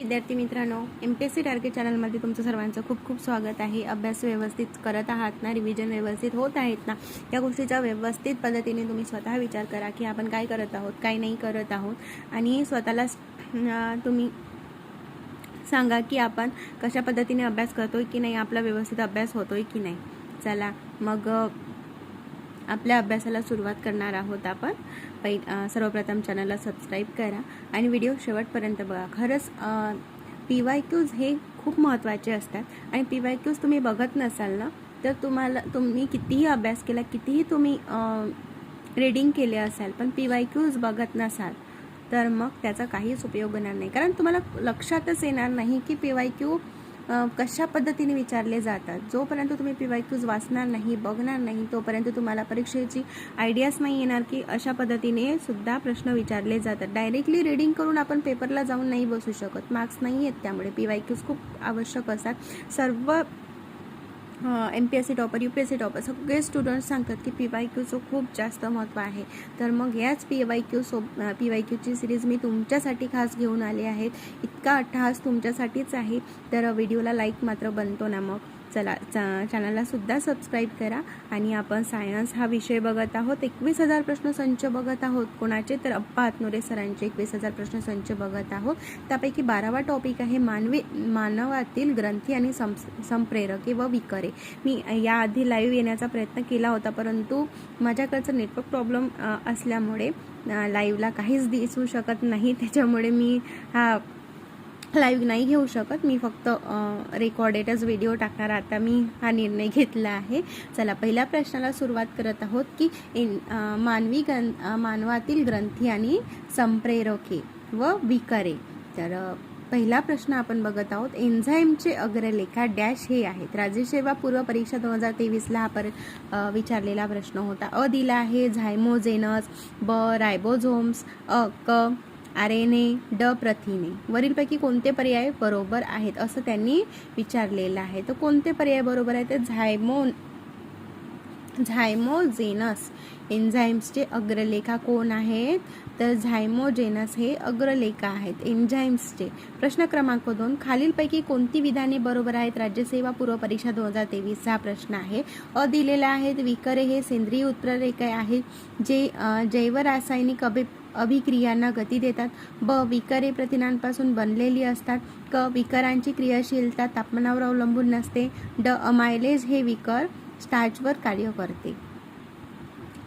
विद्यार्थी मित्रांनो M P S C target चॅनलमध्ये तुमचं सर्वांचं खूप खूप स्वागत आहे. अभ्यास व्यवस्थित करत आहात ना? रिव्हिजन व्यवस्थित होत आहेत ना? या गोष्टीचा व्यवस्थित पद्धतीने तुम्ही स्वतः विचार करा की आपण काय करत आहोत काय नाही करत आहोत. आणि स्वतःला तुम्ही सांगा की आपण कशा पद्धतीने अभ्यास करतोय की नाही? आपला व्यवस्थित अभ्यास होतोय की नाही? चला मग आपल्या अभ्यासाला सुरुवात करणार आहोत आपण. पै सर्वप्रथम चॅनलला सबस्क्राईब करा आणि व्हिडिओ शेवटपर्यंत बघा. खरंच पी वाय क्यूज हे खूप महत्त्वाचे असतात. आणि पी वाय क्यूज तुम्ही बघत नसाल ना तर तुम्हाला तुम्ही कितीही अभ्यास केला कितीही तुम्ही रीडिंग केले असाल पण पी वाय क्यूज बघत नसाल तर मग त्याचा काहीच उपयोग होणार नाही. कारण तुम्हाला लक्षातच येणार नाही की पी वाय क्यू कशा पद्धतीने विचारले जातात? जोपर्यंत तुम्ही पी वाय क्यूज वाचणार नाही बघणार नाही तोपर्यंत तुम्हाला परीक्षेची आयडियाच नाही येणार की अशा पद्धतीने सुद्धा प्रश्न विचारले जातात. डायरेक्टली रीडिंग करून आपण पेपरला जाऊन नाही बसू शकत. मार्क्स नाही आहेत त्यामुळे पी वाय क्यूज खूप आवश्यक असतात. सर्व M P S C topper U P S C topper सगळे स्टुडंट्स सांगतात की पी वाय क्यूचं खूप जास्त महत्त्व आहे. तर मग याच P Y Q so P Y क्यूची series मी तुमच्यासाठी खास घेऊन आले आहेत. इतका अट्टहास तुमच्यासाठीच आहे. तर व्हिडिओला लाईक मात्र बनतो ना मग. चला चा चॅनललासुद्धा सबस्क्राईब करा. आणि आपण सायन्स हा विषय बघत आहोत. एकवीस हजार प्रश्न संच बघत आहोत कोणाचे? तर अप्पा हातनोरे सरांचे एकवीस हजार प्रश्न संच बघत आहोत. त्यापैकी बारावा टॉपिक आहे मानवी मानवातील ग्रंथी आणि सं संप्रेरके व विकरे. मी याआधी लाईव्ह येण्याचा प्रयत्न केला होता परंतु माझ्याकडचं नेटवर्क प्रॉब्लेम असल्यामुळे लाईव्हला काहीच दिसू शकत नाही. त्याच्यामुळे मी हा लाईव्ह नाही घेऊ शकत. मी फक्त रेकॉर्डेडच व्हिडिओ टाकणार. आता मी हा निर्णय घेतला आहे. चला पहिल्या प्रश्नाला सुरुवात करत आहोत की इन मानवी ग्रं मानवातील ग्रंथी आणि संप्रेरके व विकारे. तर पहिला प्रश्न आपण बघत आहोत. एन्झाईमचे अग्रलेखा डॅश हे आहेत. राज्यसेवा पूर्व परीक्षा दोन हजार तेवीसला हा पर विचारलेला प्रश्न होता. अ दिला आहे झायमोजेनस ब रायबोझोम्स अ क आर एन ए ड प्रथिने. वरीलपैकी कोणते पर्याय बरोबर आहेत असं त्यांनी विचारलेलं आहे. तर कोणते पर्याय बरोबर आहेत? तर झायमो झायमोजेनस. एन्झाईम्सचे अग्रलेखा कोण आहेत? तर झायमोजेनस हे अग्रलेखा आहेत. एन्झाईम्सचे प्रश्न क्रमांक दोन. खालीलपैकी कोणती विधाने बरोबर आहेत? राज्यसेवा पूर्व परीक्षा दोन हजार तेवीसचा हा प्रश्न आहे. अ दिलेला आहेत विकरे हे सेंद्रिय उत्प्ररेखा आहेत जे जैवरासायनिक अभि अभिक्रियांना गती देतात. ब. विकरे प्रथिनांपासून बनलेली असतात. क. विकरांची क्रियाशीलता तापमानावर अवलंबून नसते. ड. अमायलेज हे विकर स्टार्चवर कार्य करते.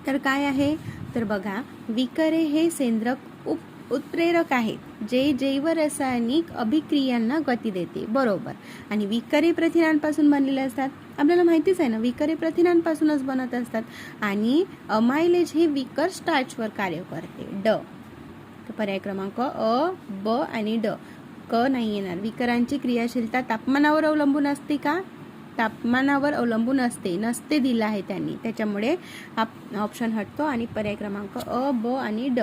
तर काय आहे? तर बघा विकरे हे सेंद्रक उप उत्प्रेरक आहेत जे जैवरासायनिक अभिक्रियांना गती देते. बरोबर. आणि विकरे प्रथिनांपासून बनलेले असतात. आपल्याला माहितीच आहे ना विकरे प्रथिनांपासूनच बनत असतात. आणि अमायलेज हे विकर स्टार्चवर कार्य करते. ड. पर्याय क्रमांक अ ब आणि ड. क नाही येणार. विकरांची क्रियाशीलता तापमानावर अवलंबून असते का? तापमानावर अवलंबून असते. नसते दिलं आहे त्यांनी. त्याच्यामुळे ऑप्शन हटतो आणि पर्याय क्रमांक अ ब आणि ड.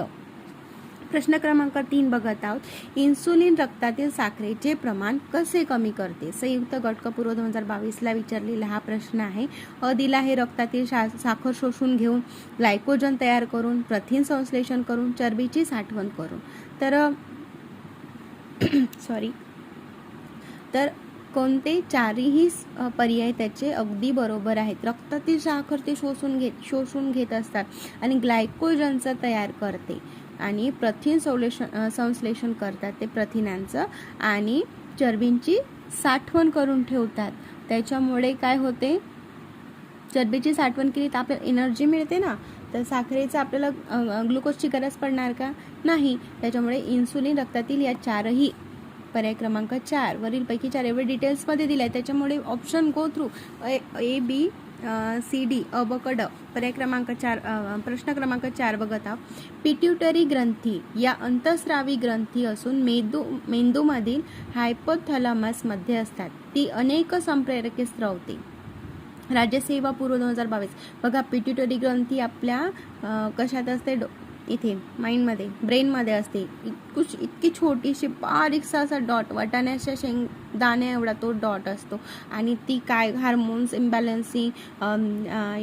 प्रश्न क्रमांक तीन बघत आहोत. इन्सुलिन रक्तातील साखरेचे प्रमाण कसे कमी करते? संयुक्त गटक पूर्व दोन हजार बावीसला विचारलेला हा प्रश्न आहे. अ दिला रक्तातील साखर शोषून घेऊन ग्लायकोजन तयार करून प्रथिन संश्लेषण करून चरबीची साठवण करून. तर सॉरी तर कोणते चारही पर्याय त्याचे अगदी बरोबर आहेत. रक्तातील साखर ते शोषून घेत शोषून घेत असतात आणि ग्लायकोजनचं तयार करते. आणि प्रथिन सौलेशन संश्लेषण करतात ते प्रथिनांचं आणि चरबींची साठवण करून ठेवतात. त्याच्यामुळे काय होते? चरबीची साठवण केली तर आपल्याला एनर्जी मिळते ना? तर साखरेचं आपल्याला ग्लुकोजची गरज पडणार का? नाही. त्याच्यामुळे इन्सुलिन रक्तातील या चारही पर्याय क्रमांक चार वरीलपैकी चार एवढे डिटेल्समध्ये दिले आहे त्याच्यामुळे option go through A B C D अबकड पर्याय क्रमांक चार प्रश्न क्रमांक चार बघत आहोत. पिट्युटरी ग्रंथी या अंतस्रावी ग्रंथी असून मेंदू मेंदूमधील हायपोथॅलमसमध्ये असतात. ती अनेक संप्रेरके स्रवते. राज्यसेवा पूर्व दोन हजार बावीस. बघा पिट्युटरी ग्रंथी आपल्या कशात असते? डो इथे माइंडमध्ये ब्रेनमध्ये असते. इतकुश इतकी छोटीशी बारीकसा असा डॉट वाटाण्याच्या शेंग दाण्या एवढा तो डॉट असतो. आणि ती काय हार्मोन्स इम्बॅलन्सिंग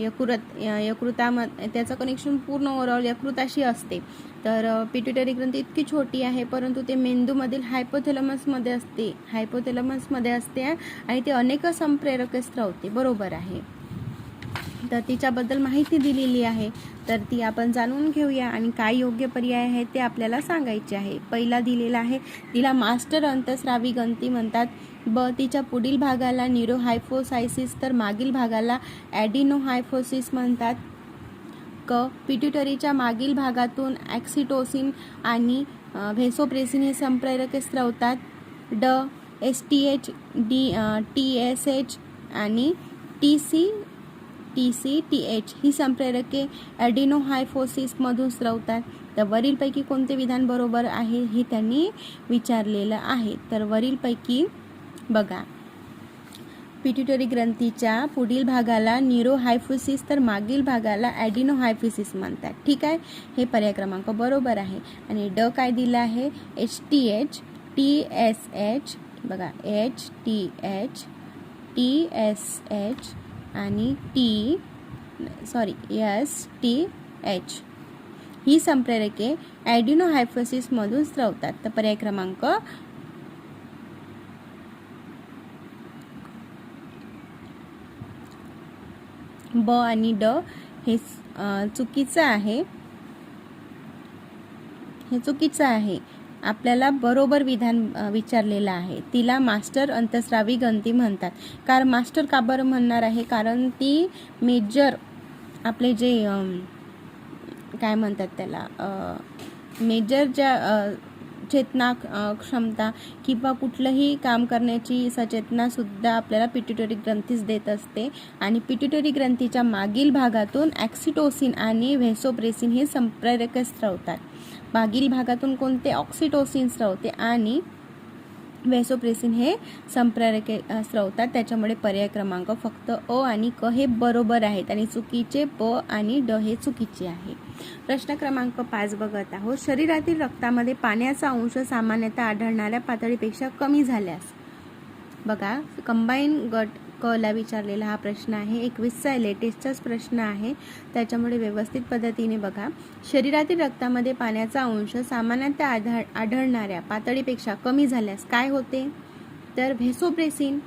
यकृत यकृताम त्याचं कनेक्शन पूर्ण ओव्हरऑल यकृताशी असते. तर पिट्युटरी ग्रंथी इतकी छोटी आहे परंतु ते मेंदूमधील हायपोथेलमसमध्ये असते. हायपोथेलमसमध्ये असते आणि ते अनेक संप्रेरक स्त्रवते बरोबर आहे. तर तिच्याबद्दल माहिती दिलेली आहे. तर ती आपण जाणून घेऊया आणि काय योग्य पर्याय आहे ते आपल्याला सांगायचे आहे. पहिला दिलेला आहे तिला मास्टर अंतस्रावी गंती म्हणतात. ब तिच्या पुढील भागाला निरोहायफोसायसिस तर मागील भागाला ॲडिनोहायफोसिस म्हणतात. क पिट्युटरीच्या मागील भागातून ॲक्सिटोसिन आणि व्हेसोप्रेसिन हे संप्रेरके स्रवतात. ड S T H D T S H आणि T C T C T H ही संप्रेरके ॲडिनोहायफोसिसमधून स्रवतात. तर वरीलपैकी कोणते विधान बरोबर आहे हे त्यांनी विचारलेलं आहे. तर वरीलपैकी बघा. पिट्युटरी ग्रंथीच्या पुढील भागाला न्यूरोहायफोसिस तर मागील भागाला ॲडिनोहायफोसिस म्हणतात. ठीक आहे? हे पर्याय क्रमांक बरोबर आहे. आणि ड काय दिलं आहे? H T H T S H बघा. H T H T S H आणि T sorry S T H ही संप्रेरके ॲडिनोहायफोसिसमधून स्रवतात. तर पर्याय क्रमांक ब आणि ड हे चुकीचं आहे. हे चुकीचं आहे. आपल्याला बरोबर विधान विचारलेलं आहे. तिला मास्टर अंतस्रावी गंती म्हणतात. कारण मास्टर का बरं म्हणणार आहे? कारण ती मेजर आपले जे काय म्हणतात त्याला मेजर ज्या चेतना क्षमता किंवा कुठलंही काम करण्याची सचेतनासुद्धा आपल्याला पिट्युटरी ग्रंथीच देत असते. आणि पिट्युटरी ग्रंथीच्या मागील भागातून ॲक्सिटोसिन आणि व्हेसोप्रेसिन हे संप्रेरक स्रवतात मागील भागातून कोणते ऑक्सिटोसिन स्रवते आणि व्हेसोप्रेसिन हे संप्रेरके स्रवतात. त्याच्यामुळे पर्याय क्रमांक फक्त अ आणि क हे बरोबर आहेत आणि चुकीचे प आणि ड हे चुकीचे आहे. प्रश्न क्रमांक पाच बघत आहोत. शरीरातील रक्तामध्ये पाण्याचा अंश सामान्यतः आढळणाऱ्या पातळीपेक्षा कमी झाल्यास बघा कंबाईन गट कला ला विचारलेला हा प्रश्न आहे. एकवीसचा आहे लेटेस्टचाच प्रश्न आहे. त्याच्यामुळे व्यवस्थित पद्धतीने बघा. शरीरातील रक्तामध्ये पाण्याचा अंश सामान्यतः आढळ आढळणाऱ्या पातळीपेक्षा कमी झाल्यास काय होते? तर व्हेसोप्रेसिन.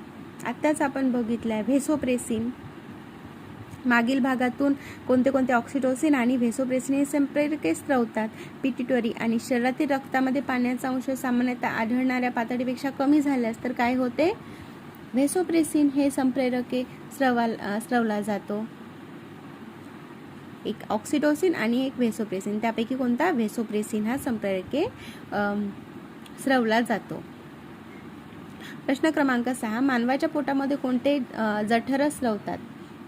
आत्ताच आपण बघितलं आहे व्हेसोप्रेसिन. मागील भागातून कोणते कोणते ऑक्सिटोसिन आणि व्हेसोप्रेसिन हे संप्रेरके स्त्रवतात पिट्युटरी आणि शरीरातील रक्तामध्ये पाण्याचा अंश सामान्यतः आढळणाऱ्या पातळीपेक्षा कमी झाल्यास तर काय होते? व्हेसोप्रेसिन हे संप्रेरके स्रवाल स्रवला जातो. एक ऑक्सिटोसिन आणि एक व्हेसोप्रेसिन त्यापैकी कोणता? व्हेसोप्रेसिन हा संप्रेरके स्रवला जातो. प्रश्न क्रमांक सहा. मानवाच्या पोटामध्ये कोणते जठर स्रवतात?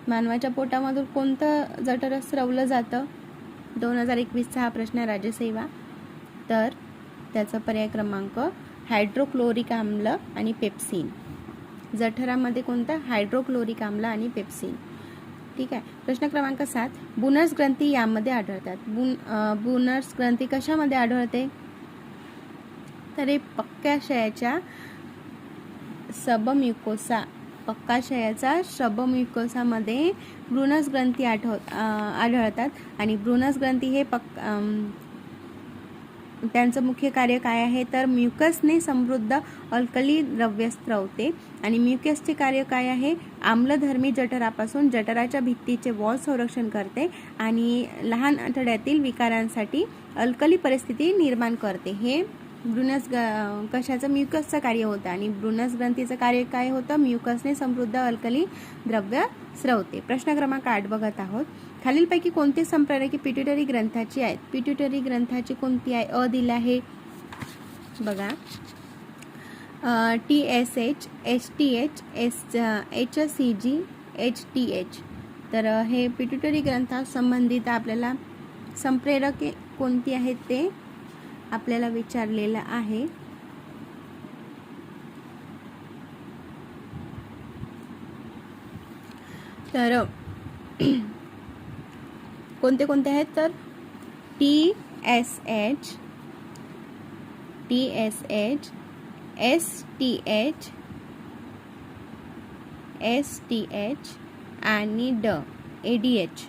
मानवाच्या पोटामधून कोणतं जठर स्रवलं जातं? दोन हजार एकवीसचा हा प्रश्न आहे राज्यसेवा तर त्याचा पर्याय क्रमांक हायड्रोक्लोरिक आम्ल आणि पेप्सिन. जठरामध्ये कोणतं हायड्रोक्लोरिक आम्ल आणि पेप्सिन ठीक आहे. प्रश्न क्रमांक सात. बुनर्स ग्रंथी यामध्ये आढळतात. बुन बुनर्स ग्रंथी कशामध्ये आढळते? तर हे पक्क्याशयाच्या सबम्युकोसा पक्काशयाचा शबम्युकोसामध्ये ब्रुनस ग्रंथी आठव आढळतात. आणि ब्रुनस ग्रंथी हे पक् त्यांचं मुख्य कार्य काय आहे? तर म्युकसने समृद्ध अल्कली द्रव्य स्त्रवते आणि म्युकसचे कार्य काय आहे? आम्लधर्मी जठरापासून जठराच्या भित्तीचे वॉल संरक्षण करते आणि लहान आठवड्यातील विकारांसाठी अल्कली परिस्थिती निर्माण करते. हे ब्रुनस ग कशाचं? म्युकसचं कार्य होतं. आणि ब्रुनस ग्रंथीचं कार्य काय होतं? म्युकसने समृद्ध अल्कली द्रव्य स्रवते. प्रश्न क्रमांक आठ बघत आहोत. खालीलपैकी कोणते संप्रेरके पिट्युटरी ग्रंथाची आहेत? पिट्युटरी ग्रंथाची कोणती आहे? अ दिलं आहे. बघा. T S H H T H S H C G H T H तर हे पिट्युटरी ग्रंथासंबंधित आपल्याला संप्रेरके कोणती आहेत ते आपल्याला विचारलेलं आहे. तर कोणते कोणते आहेत तर? T S H T S H S T H S T H आणि ड ए डी एच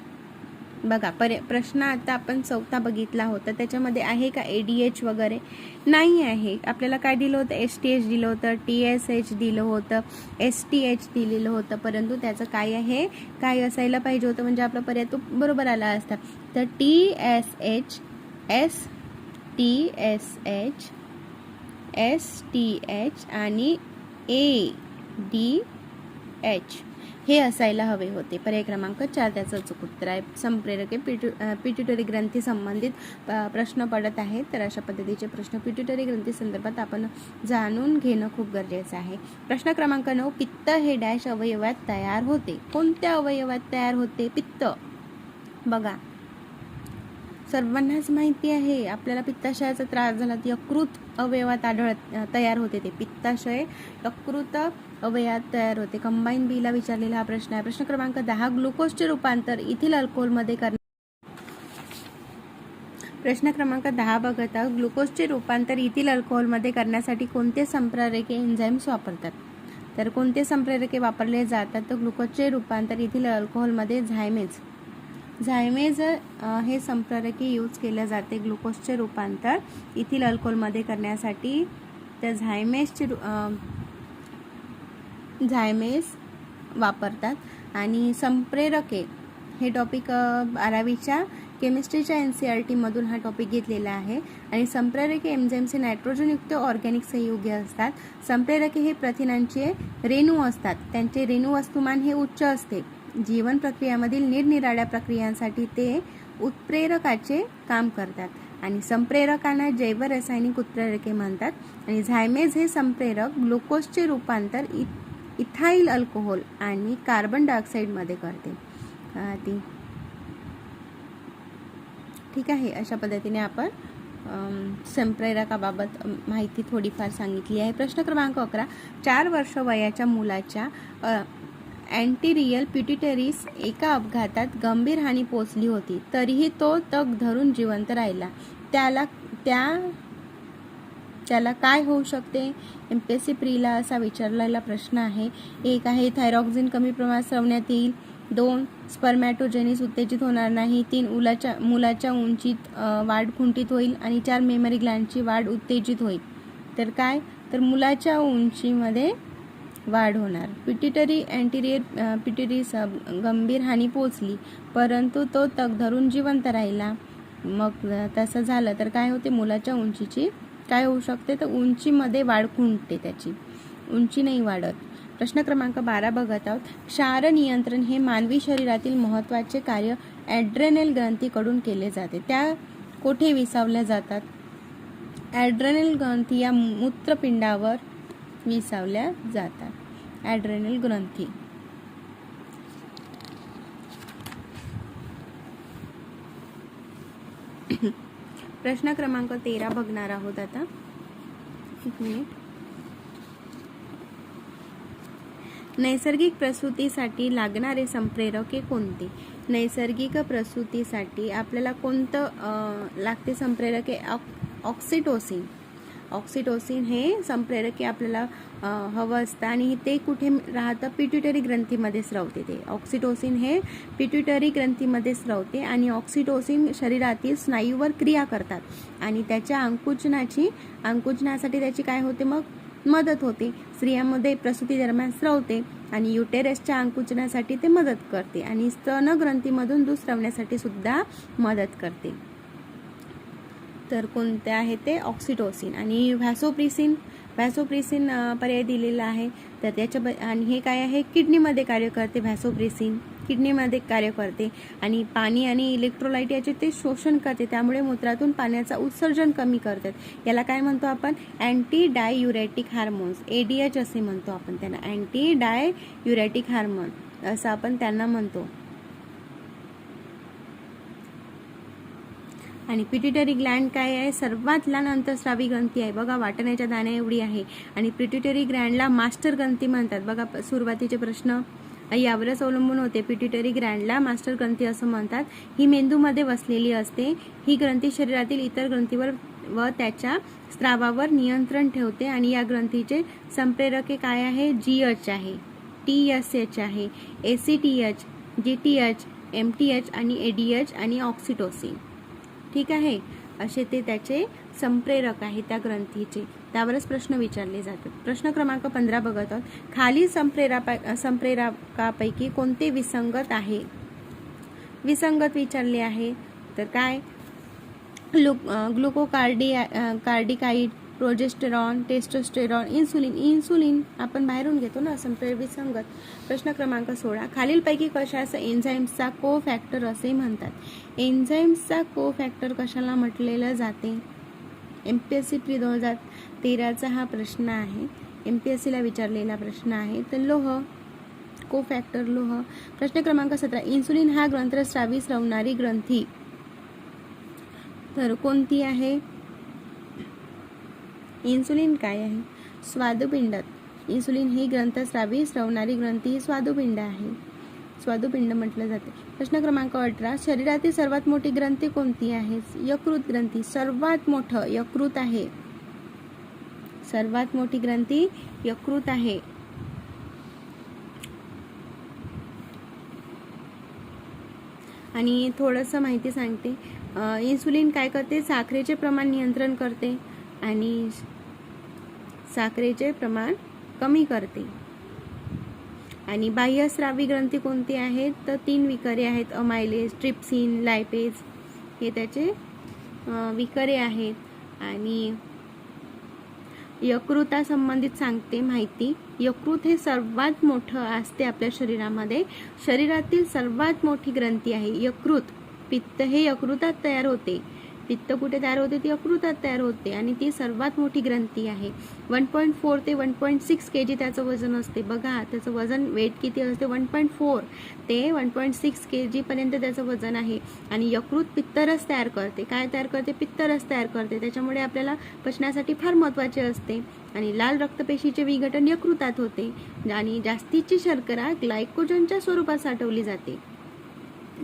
बघा पर प्रश्न आता आपण चौथा बघितला होता. त्याच्यामध्ये आहे का ए डी एच वगैरे? नाही आहे. आपल्याला काय दिलं होतं? एस टी एच दिलं होतं टी एस एच दिलं होतं एस टी एच दिलेलं होतं. परंतु त्याचं काय आहे? काय असायला पाहिजे होतं? म्हणजे आपला पर्याय तो बरोबर आला असता. तर T S H S T S H S T H आणि ए डी एच हे असायला हवे होते. पर्याय क्रमांक चार त्याचं अचूक उत्तर आहे. संप्रेरके पिट्यू पिट्युटरी ग्रंथी संबंधित प्रश्न पडत आहेत. तर अशा पद्धतीचे प्रश्न पिट्युटरी ग्रंथी संदर्भात आपण जाणून घेणं खूप गरजेचं आहे. प्रश्न क्रमांक नऊ पित्त हे डॅश अवयवात तयार होते. कोणत्या अवयवात तयार होते? पित्त. बघा. सर्वांनाच माहिती आहे आपल्याला पित्ताशयाचा त्रास झाला तर यकृत अवयवात आढळत तयार होते ते. पित्ताशय यकृत अवयवात तयार होते. कंबाईन बीला विचारलेला हा प्रश्न आहे. प्रश्न क्रमांक दहा ग्लुकोजचे रूपांतर इथील अल्कोहोलमध्ये करणे प्रश्न क्रमांक दहा बघत आहोत. ग्लुकोजचे रूपांतर इथील अल्कोहोलमध्ये करण्यासाठी कोणते संप्रेरके एन्झाईम्स वापरतात? तर कोणते संप्रेरके वापरले जातात? तर ग्लुकोजचे रूपांतर इथील अल्कोहोलमध्ये झायमेज झायमेज हे संप्रेरके यूज केले जाते ग्लुकोजचे रूपांतर. इथील अल्कोहोलमध्ये करण्यासाठी त्या झायमेजचे रू- झायमेज वापरतात. आणि संप्रेरके हे टॉपिक बारावीच्या केमिस्ट्रीच्या एन सी आर टीमधून हा टॉपिक घेतलेला आहे. आणि संप्रेरके एमजेमचे नायट्रोजनयुक्त ऑर्गॅनिक संयुगे असतात. संप्रेरके हे प्रथिनांचे रेणू असतात. त्यांचे रेणू वस्तुमान हे उच्च असते. जीवन प्रक्रियामधील निरनिराळ्या प्रक्रियांसाठी ते उत्प्रेरकाचे काम करतात. आणि संप्रेरकांना जैवरासायनिक उत्प्रेरके म्हणतात. आणि झायमेज हे संप्रेरक ग्लुकोजचे रूपांतर इ इथाईल अल्कोहोल आणि कार्बन डायऑक्साईडमध्ये करते. ती ठीक आहे अशा पद्धतीने आपण संप्रेरकाबाबत माहिती थोडीफार सांगितली आहे. प्रश्न क्रमांक अकरा. चार वर्ष वयाच्या मुलाच्या अँटीरियल पिट्युटरीस एका अपघातात गंभीर हानी पोचली होती तरीही तो तग धरून जिवंत राहिला. त्याला त्या त्याला काय होऊ शकते? एम पी एस सी प्रीला असा विचारलेला प्रश्न आहे. एक आहे थायरॉक्झिन कमी प्रमाणात स्रवण्यात येईल. दोन स्पर्मॅटोजेनिस उत्तेजित होणार नाही. तीन उलाच्या मुलाच्या उंचीत वाढ खुंटीत होईल. आणि चार मेमरी ग्लँडची वाढ उत्तेजित होईल. तर काय? तर मुलाच्या उंचीमध्ये वाढ होणार. पिटिटरी अँटिरियर पिट्युटरी गंभीर हानी पोचली परंतु तो तग धरून जिवंत राहिला. मग तसं झालं तर काय होते? मुलाच्या उंचीची काय होऊ शकते? तर उंचीमध्ये वाढ खुंटते त्याची. उंची नाही वाढत. प्रश्न क्रमांक बारा बघत आहोत. क्षार नियंत्रण हे मानवी शरीरातील महत्त्वाचे कार्य ॲड्रेनेल ग्रंथीकडून केले जाते. त्या कोठे विसावल्या जातात? ॲड्रेनेल ग्रंथी या मूत्रपिंडावर विसावल्या जातात. ॲड्रेनल ग्रंथी. प्रश्न क्रमांक तेरा बघणार आहोत आता. एक मिनिट. नैसर्गिक प्रसूतीसाठी लागणारे संप्रेरके कोणते? नैसर्गिक प्रसूतीसाठी आपल्याला कोणतं लागते संप्रेरके ऑक ऑक्सिटोसिन ऑक्सिटोसिन हे संप्रेरके आपल्याला हवं असतं आणि ते कुठे राहतं? पिट्युटरी ग्रंथीमध्ये स्रवते ते. ऑक्सिटोसिन हे पिट्युटरी ग्रंथीमध्ये स्रवते आणि ऑक्सिटोसिन शरीरातील स्नायूवर क्रिया करतात. आणि त्याच्या अंकुचनाची अंकुचनासाठी त्याची काय होते मग? मदत होते. स्त्रियांमध्ये प्रसूती दरम्यान स्रवते आणि युटेरसच्या अंकुचनासाठी ते मदत करते आणि स्तन ग्रंथीमधून दूध स्रवण्यासाठी सुद्धा मदत करते. तर कोणते आहे ते? ऑक्सिटोसिन आणि व्हॅसोप्रिसिन व्हॅसोप्रिसिन पर्याय दिलेला आहे. तर त्याच्या ब आणि हे काय आहे? किडनीमध्ये कार्य करते व्हॅसोप्रिसिन किडनीमध्ये कार्य करते. आणि पाणी आणि इलेक्ट्रोलाइट याचे ते शोषण करते. त्यामुळे मूत्रातून पाण्याचा उत्सर्जन कमी करतात. याला काय म्हणतो आपण? Anti diuretic hormones A D H असे म्हणतो आपण त्यांना. अँटी डाययुरॅटिक हार्मोन असं आपण त्यांना म्हणतो. आणि पिट्युटरी ग्लँड काय आहे? सर्वात लहान अंतस्रावी ग्रंथी आहे. बघा वाटण्याच्या दाण्या एवढी आहे. आणि पिट्युटरी ग्लँडला मास्टर ग्रंथी म्हणतात. बघा सुरुवातीचे प्रश्न. यावरच अवलंबून होते. पिट्युटरी ग्रँडला मास्टर ग्रंथी असं म्हणतात. ही मेंदूमध्ये वसलेली असते. ही ग्रंथी शरीरातील इतर ग्रंथीवर व त्याच्या स्रावावर नियंत्रण ठेवते. आणि या ग्रंथीचे संप्रेरके काय आहे? जी एच आहे. टी एस एच आहे. A C T H G T H M T H आणि ए डी एच आणि ऑक्सिटोसिन ठीक आहे? असे ते त्याचे संप्रेरक आहे त्या ग्रंथीचे. त्यावरच प्रश्न विचारले जातात. प्रश्न क्रमांक पंधरा बघत आहोत खाली संप्रेरा संप्रेरकापैकी कोणते विसंगत आहे? विसंगत विचारले आहे. तर काय? ग्लु ग्लुकोकार्डिया कार्डिकाईड प्रोजेस्टेरॉन टेस्टोस्टेरॉन इन्सुलिन इन्सुलिन आपण बाहेरून घेतो ना संप्रेर विसंगत प्रश्न क्रमांक सोळा. खालीलपैकी कशाचा एन्झाईम्सचा को फॅक्टर असे म्हणतात. एन्झाईम्सचा को फॅक्टर कशाला म्हटलेलं जाते? M P S C pre दोन हजार तेराचा हा प्रश्न आहे. एम पी एस सीला विचारलेला प्रश्न आहे. तर लोह को फॅक्टर लोह. प्रश्न क्रमांक सतरा. इन्सुलिन हा ग्रंथस्रावी स्रवणारी ग्रंथी. तर कोणती आहे? इन्सुलिन काय आहे? स्वादुपिंडात. इन्सुलिन ही ग्रंथस्रावी स्रवणारी ग्रंथी ही स्वादुपिंड आहे. स्वादुपिंड म्हटलं जाते. प्रश्न क्रमांक अठरा शरीरातील सर्वात मोठी ग्रंथी कोणती आहे? यकृत ग्रंथी. सर्वात मोठं यकृत आहे. सर्वात मोठी ग्रंथी यकृत आहे. आणि थोडंसं माहिती सांगते. इन्सुलिन काय करते? साखरेचे प्रमाण नियंत्रण करते. आणि साखरेचे प्रमाण कमी करते. आणि बाह्यस्रावी ग्रंथी कोणती आहेत? तर तीन विकरे आहेत. अमायलेज ट्रिप्सिन लायपेज हे त्याचे विकरे आहेत. आणि यकृता संबंधित सांगते माहिती. यकृत हे सर्वात मोठं असते आपल्या शरीरामध्ये. शरीरातील सर्वात मोठी ग्रंथी आहे. यकृत पित्त हे यकृतात तयार होते. पित्त कुठे तयार होते? ती यकृतात तयार होते आणि ती सर्वात मोठी ग्रंथी आहे. वन पॉईंट फोर ते one point six K G त्याचं वजन असते. बघा त्याचं वजन वेट किती असते? वन पॉईंट फोर ते वन पॉईंट सिक्स के जीपर्यंत त्याचं वजन आहे. आणि यकृत पित्तरस तयार करते. काय तयार करते? पित्तरस तयार करते. त्याच्यामुळे आपल्याला पचनासाठी फार महत्त्वाचे असते. आणि लाल रक्तपेशीचे विघटन यकृतात होते. आणि जास्तीची शर्करा ग्लायकोजनच्या स्वरूपात साठवली जाते.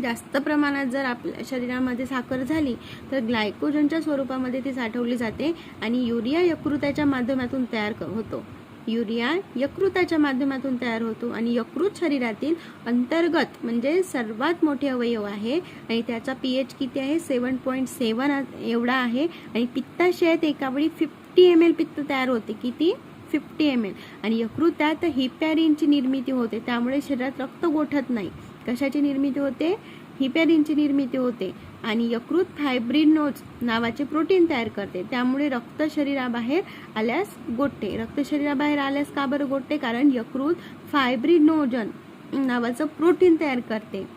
जास्त प्रमाणात जर आपल्या शरीरामध्ये साखर झाली तर ग्लायकोजनच्या स्वरूपामध्ये ती साठवली जाते आणि युरिया यकृताच्या माध्यमातून तयार क- होतो. युरिया यकृताच्या माध्यमातून तयार होतो आणि यकृत शरीरातील अंतर्गत म्हणजे सर्वात मोठे अवयव आहे आणि त्याचा पी एच किती आहे? सेवन पॉईंट सेवन एवढा आहे आणि पित्ताशयात एकावेळी फिफ्टी एम एल पित्त तयार होते. किती? Fifty M L. आणि यकृतात हिपॅरिनची निर्मिती होते. त्यामुळे शरीरात रक्त गोठत नाही. कशाची निर्मिती होते? हिपॅरिनची निर्मिती होते. आणि यकृत फायब्रिनोज नावाचे प्रोटीन तयार करते. त्यामुळे रक्त शरीराबाहेर आल्यास गोठते. रक्त शरीराबाहेर आल्यास का बरं गोठते? कारण यकृत फायब्रिनोजन नावाचं प्रोटीन तयार करते.